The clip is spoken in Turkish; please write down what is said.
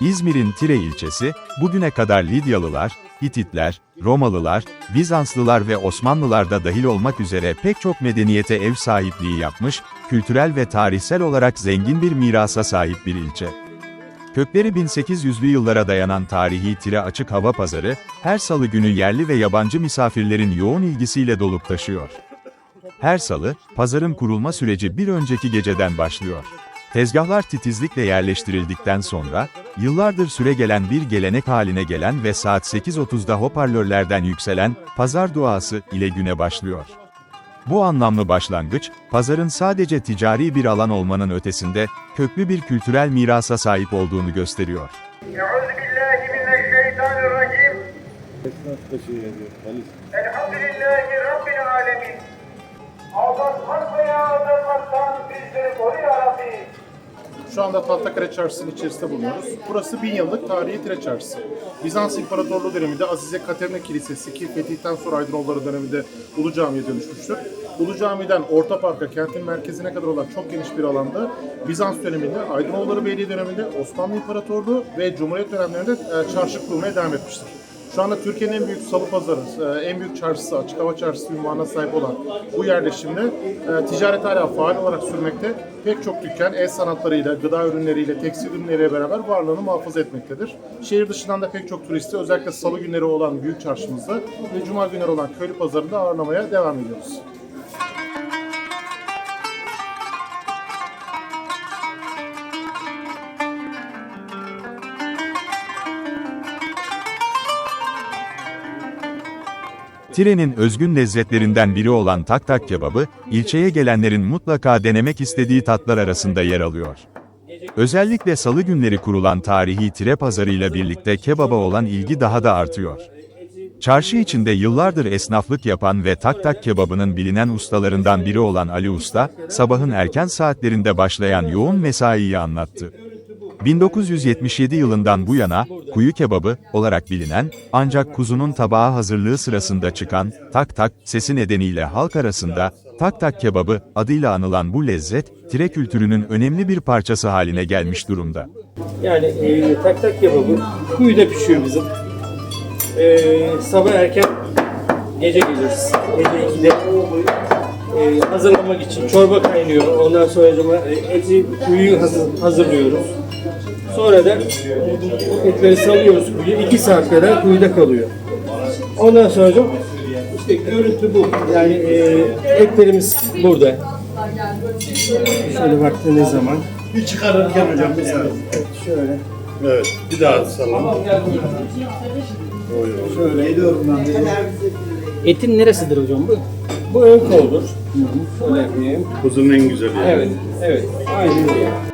İzmir'in Tire ilçesi, bugüne kadar Lidyalılar, Hititler, Romalılar, Bizanslılar ve Osmanlılar da dahil olmak üzere pek çok medeniyete ev sahipliği yapmış, kültürel ve tarihsel olarak zengin bir mirasa sahip bir ilçe. Kökleri 1800'lü yıllara dayanan tarihi Tire Açık Hava Pazarı, her salı günü yerli ve yabancı misafirlerin yoğun ilgisiyle dolup taşıyor. Her salı, pazarın kurulma süreci bir önceki geceden başlıyor. Tezgahlar titizlikle yerleştirildikten sonra, yıllardır süregelen bir gelenek haline gelen ve saat 8.30'da hoparlörlerden yükselen, pazar duası ile güne başlıyor. Bu anlamlı başlangıç, pazarın sadece ticari bir alan olmanın ötesinde, köklü bir kültürel mirasa sahip olduğunu gösteriyor. Elhamdülillahi Rabbil Alemin. Allah hak ve bizleri koru ya Rabbi. Şu anda Tahtakale Çarşısı'nın içerisinde bulunuyoruz. Burası bin yıllık tarihi tire çarşısı. Bizans İmparatorluğu döneminde Azize Katerina Kilisesi ki fetihten sonra Aydınoğulları döneminde Ulu Cami'ye dönüşmüştür. Ulu Cami'den Orta Park'a, kentin merkezine kadar olan çok geniş bir alanda Bizans döneminde, Aydınoğulları Beyliği döneminde, Osmanlı İmparatorluğu ve Cumhuriyet dönemlerinde e, çarşı kurmaya devam etmiştir. Şu anda Türkiye'nin en büyük salı pazarı, e, en büyük çarşısı, açık hava çarşısı ünvanına sahip olan bu yerleşimde e, ticaret hala faal olarak sürmekte. Pek çok dükkan el sanatlarıyla, gıda ürünleriyle, tekstil ürünleriyle beraber varlığını muhafaza etmektedir. Şehir dışından da pek çok turisti özellikle salı günleri olan büyük çarşımızda ve cuma günleri olan köylü pazarında ağırlamaya devam ediyoruz. Tire'nin özgün lezzetlerinden biri olan tak tak kebabı, ilçeye gelenlerin mutlaka denemek istediği tatlar arasında yer alıyor. Özellikle salı günleri kurulan tarihi Tire pazarıyla birlikte kebaba olan ilgi daha da artıyor. Çarşı içinde yıllardır esnaflık yapan ve tak tak kebabının bilinen ustalarından biri olan Ali Usta, sabahın erken saatlerinde başlayan yoğun mesaiyi anlattı. 1977 yılından bu yana, kuyu kebabı olarak bilinen, ancak kuzunun tabağa hazırlığı sırasında çıkan, tak tak sesi nedeniyle halk arasında, tak tak kebabı adıyla anılan bu lezzet, tire kültürünün önemli bir parçası haline gelmiş durumda. Yani e, tak tak kebabı kuyuda pişiyor bizim. E, sabah erken gece geliriz. Gece 2'de e, hazırlamak için çorba kaynıyor. Ondan sonra e, eti hazır, hazırlıyoruz. Sonra da etleri salıyoruz kuyuya. 2 saat kadar kuyuda kalıyor. Ondan sonra işte görüntü bu. Yani e, etlerimiz burada. Şöyle baktığınız zaman Bir çıkarırken hocam bir saniye. şöyle Evet. Bir daha sallan. şöyle Geliyorum ben de. Etin neresidir hocam bu? Bu ön koldur. Şöyle yapayım. Kuzunun en güzeli. Evet, evet. Aynen öyle.